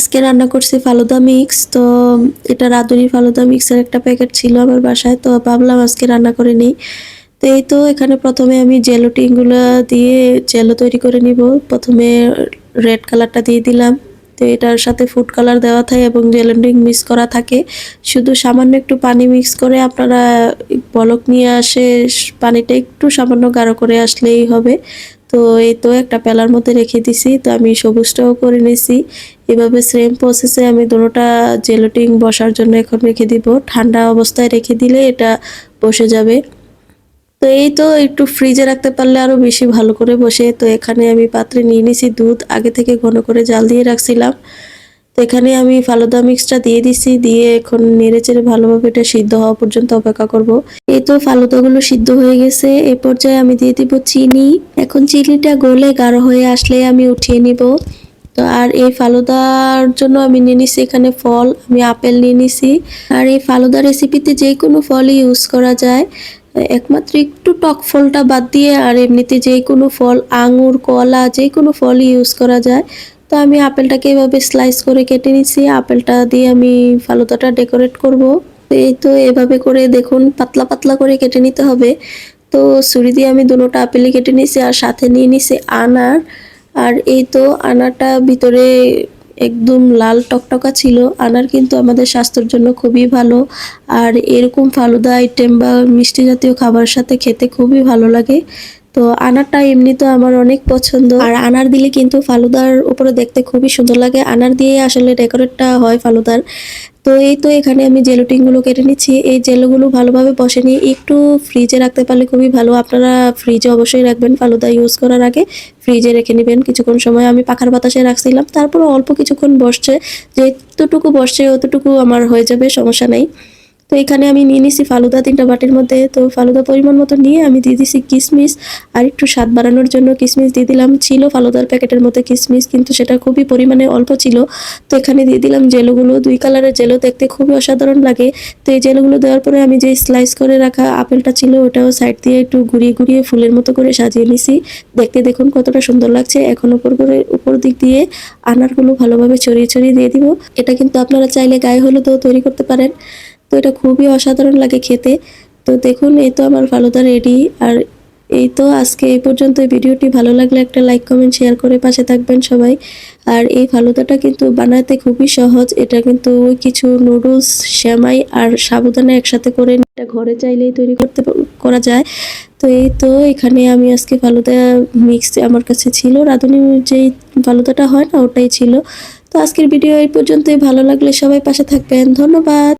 আজকে রান্না করছি ফালুদা মিক্স, তো এটা রাঁধুনি ফালুদা মিক্সের একটা প্যাকেট ছিল আমার বাসায়, তো ভাবলাম আজকে রান্না করে নিই। তো এই তো এখানে প্রথমে আমি জেলোটিনগুলো দিয়ে জেলো তৈরি করে নিব। প্রথমে রেড কালারটা দিয়ে দিলাম। তো এটার সাথে ফুড কালার দেওয়া থাকে এবং জেলোটিন মিক্স করা থাকে। শুধু সামান্য একটু পানি মিক্স করে আপনারা বলক নিয়ে আসে, পানিটা একটু সামান্য গাঢ় করে আসলেই হবে। তো এই তো একটা পেলার মধ্যে রেখে দিছি, তো আমি সবুজটাও করে নিছি। এভাবে সেম প্রসেসে আমি দুটোটা জেলোটিং বসার জন্য এখন রেখে দিব। ঠান্ডা অবস্থায় রেখে দিলে এটা বসে যাবে। তো এই তো একটু ফ্রিজে রাখতে পারলে আরও বেশি ভালো করে বসে। তো এখানে আমি পাত্রে নিয়ে নিছি দুধ। আগে থেকে ঘন করে জাল দিয়ে রাখছিলাম। তো এখানে আমি ফালুদা মিক্সটা দিয়ে দিছি, দিয়ে এখন নেড়ে চেড়ে ভালোভাবে এটা সিদ্ধ হওয়া পর্যন্ত অপেক্ষা করব। এই তো ফালুদাগুলো সিদ্ধ হয়ে গেছে। এই পর্যায়ে আমি দিয়ে দিব চিনি। এখন চিনিটা গলে গাঢ় হয়ে আসলে আমি উঠিয়ে নিব। তো আর এই ফালুদার জন্য আমি নিয়ে নিছি এখানে ফল, আমি আপেল নিয়ে নিছি। আর এই ফালুদা রেসিপিতে যে কোনো ফলই ইউজ করা যায়। একমাত্র একটু টক ফলটা বাদ দিয়ে আর এমনিতে যে কোনো ফল, আঙুর, কলা, যে কোনো ফলই ইউজ করা যায়। তো আমি আপেলটাকে এভাবে স্লাইস করে কেটে নিচ্ছি আপেলটা দিয়ে আমি ফালুদাটা ডেকোরেট করব। এই তো এভাবে করে দেখুন, পাতলা পাতলা করে কেটে নিতে হবে। তো ছুরি দিয়ে আমি দুটোটা আপেলই কেটে নিছি আর সাথে নিয়ে নিছি আনার। আর এই তো আনারটা ভিতরে একদম লাল টকটকা ছিল। আনার কিন্তু আমাদের স্বাস্থ্যের জন্য খুবই ভালো। আর এরকম ফালুদা আইটেম বা মিষ্টি জাতীয় খাবার সাথে খেতে খুবই ভালো লাগে। তো আনারটা এমনি তো আমার অনেক পছন্দ। আর আনার দিলে কিন্তু ফালুদার উপরে দেখতে খুবই সুন্দর লাগে। আনার দিয়ে আসলে ডেকোরেটটা হয় ফালুদার। তো এই তো এখানে আমি জেলোটিনগুলো কেটে নিচ্ছি। এই জেলোগুলো ভালোভাবে বসে নিয়ে একটু ফ্রিজে রাখতে পারলে খুবই ভালো। আপনারা ফ্রিজে অবশ্যই রাখবেন ফালুদা ইউজ করার আগে। ফ্রিজে রেখে নেবেন। কিছুক্ষণ সময় আমি পাখার বাতাসে রাখছিলাম। তারপরে অল্প কিছুক্ষণ বসছে। যেতটুকু বসছে, অতটুকু আমার হয়ে যাবে, সমস্যা নেই। তো এখানে আমি নিয়ে নিছি ফালুদা তিনটা বাটির মধ্যে। তো ফালুদা পরিমাণ মতো নিয়ে আমি দিয়ে দিছি কিশমিশ আর একটু স্বাদ বাড়ানোর জন্য কিশমিশ দিয়ে দিলাম। ছিল ফালুদার প্যাকেটের মধ্যে কিশমিশ কিন্তু সেটা খুবই পরিমাণে অল্প ছিল। তো এখানে দিয়ে দিলাম জেলোগুলো। দুই কালারের জেলো দেখতে খুবই অসাধারণ লাগে। তো এই জেলোগুলো দেওয়ার পরে আমি যে স্লাইস করে রাখা আপেলটা ছিল, ওটাও সাইড দিয়ে একটু ঘুরিয়ে ঘুরিয়ে ফুলের মতো করে সাজিয়ে নিছি। দেখতে দেখুন কতটা সুন্দর লাগছে। এখন উপর করে, উপর দিক দিয়ে আনারগুলো ভালোভাবে ছড়িয়ে ছড়িয়ে দিয়ে দিব। এটা কিন্তু আপনারা চাইলে গায়ে হলুদও তৈরি করতে পারেন। তো এটা খুবই অসাধারণ লাগে খেতে। তো দেখুন, এই তো আমার ফালুদা রেডি। আর এই তো আজকে এই পর্যন্ত ভিডিওটি ভালো লাগলে একটা লাইক, কমেন্ট, শেয়ার করে পাশে থাকবেন সবাই। আর এই ফালুদাটা কিন্তু বানাতে খুবই সহজ। এটা কিন্তু কিছু নুডলস শ্যামাই আর সাবুদানা একসাথে করে এটা ঘরে চাইলেই তৈরি করতে করা যায়। তো এই তো এখানে আমি আজকে ফালুদা মিক্স আমার কাছে ছিল। রাঁধুনির যেই ফালুদাটা হয় না, ওটাই ছিল। তো আজকের ভিডিও এই পর্যন্তই। ভালো লাগলে সবাই পাশে থাকবেন। ধন্যবাদ।